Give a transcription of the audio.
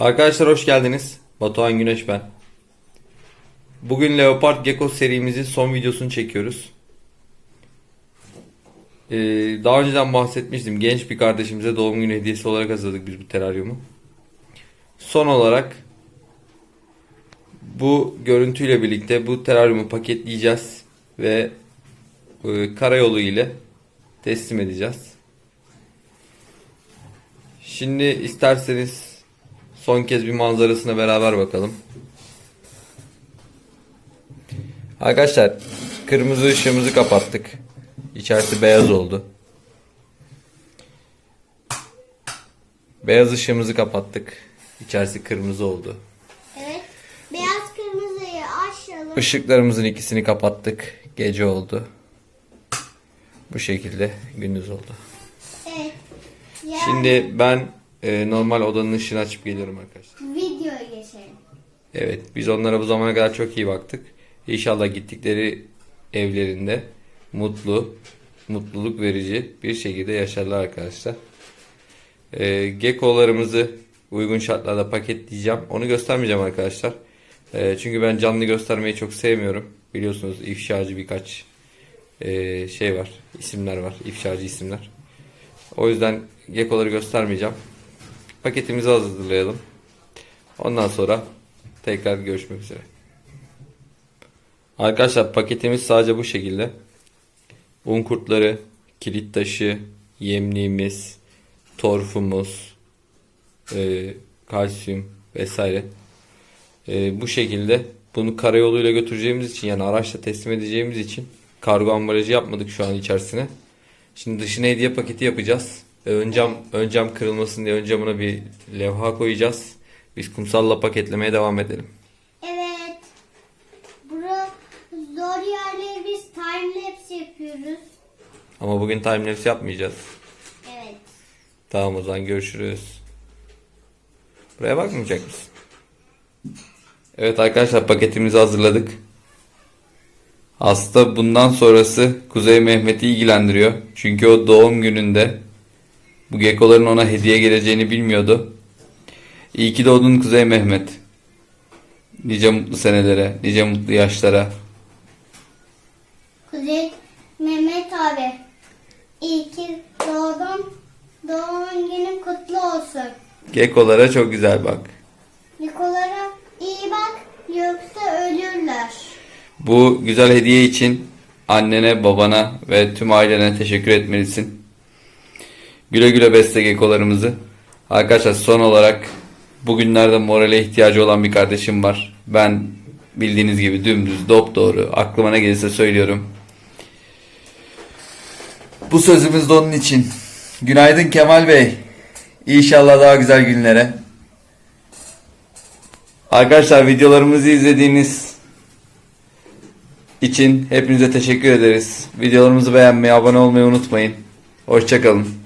Arkadaşlar hoş geldiniz. Batuhan Güneş ben. Bugün Leopard Gecko serimizin son videosunu çekiyoruz. Ee, daha önceden bahsetmiştim. Genç bir kardeşimize doğum günü hediyesi olarak hazırladık biz bu teraryumu. Son olarak bu görüntüyle birlikte bu teraryumu paketleyeceğiz ve e, karayolu ile teslim edeceğiz. Şimdi isterseniz son kez bir manzarasına beraber bakalım. Arkadaşlar kırmızı ışığımızı kapattık. İçerisi beyaz oldu. Beyaz ışığımızı kapattık. İçerisi kırmızı oldu. Evet. Beyaz kırmızıyı aşağıya. Işıklarımızın ikisini kapattık. Gece oldu. Bu şekilde gündüz oldu. Evet. Ya, Şimdi ben e, normal odanın ışığını açıp geliyorum arkadaşlar. videoya geçelim. Evet biz onlara bu zamana kadar çok iyi baktık. İnşallah gittikleri evlerinde mutlu, mutluluk verici bir şekilde yaşarlar arkadaşlar. Ee, gecko'larımızı uygun şartlarda paketleyeceğim. Onu göstermeyeceğim arkadaşlar. Ee, çünkü ben canlı göstermeyi çok sevmiyorum. Biliyorsunuz ifşacı birkaç ee, şey var, isimler var, ifşacı isimler. O yüzden gecko'ları göstermeyeceğim. Paketimizi hazırlayalım. Ondan sonra tekrar görüşmek üzere. Arkadaşlar paketimiz sadece bu şekilde. Un kurtları, kilit taşı, yemliğimiz, torfumuz, e, kalsiyum vesaire. E, bu şekilde bunu karayoluyla götüreceğimiz için yani araçla teslim edeceğimiz için kargo ambalajı yapmadık şu an içerisine. Şimdi dışına hediye paketi yapacağız. Ön cam, ön cam kırılmasın diye ön camına bir levha koyacağız. Biz kumsalla paketlemeye devam edelim. Evet. Bura zor yerleri biz time lapse yapıyoruz. Ama bugün timelapse yapmayacağız. Evet. Tamam o zaman görüşürüz. Buraya bakmayacak mısın? Evet arkadaşlar paketimizi hazırladık. Aslında bundan sonrası Kuzey Mehmet'i ilgilendiriyor. Çünkü o doğum gününde bu geckoların ona hediye geleceğini bilmiyordu. İyi ki doğdun Kuzey Mehmet. Nice mutlu senelere, nice mutlu yaşlara. Kuzey Mehmet abi. İyi ki doğdun. Doğum günün kutlu olsun. Geckolara çok güzel bak. Nikolara iyi bak yoksa ölürler. Bu güzel hediye için annene, babana ve tüm ailene teşekkür etmelisin. Güle güle besle gekolarımızı. Arkadaşlar son olarak bugünlerde morale ihtiyacı olan bir kardeşim var. Ben bildiğiniz gibi dümdüz, dop doğru aklıma ne gelirse söylüyorum. Bu sözümüz de onun için. Günaydın Kemal Bey. İnşallah daha güzel günlere. Arkadaşlar videolarımızı izlediğiniz için hepinize teşekkür ederiz. Videolarımızı beğenmeyi, abone olmayı unutmayın. Hoşçakalın.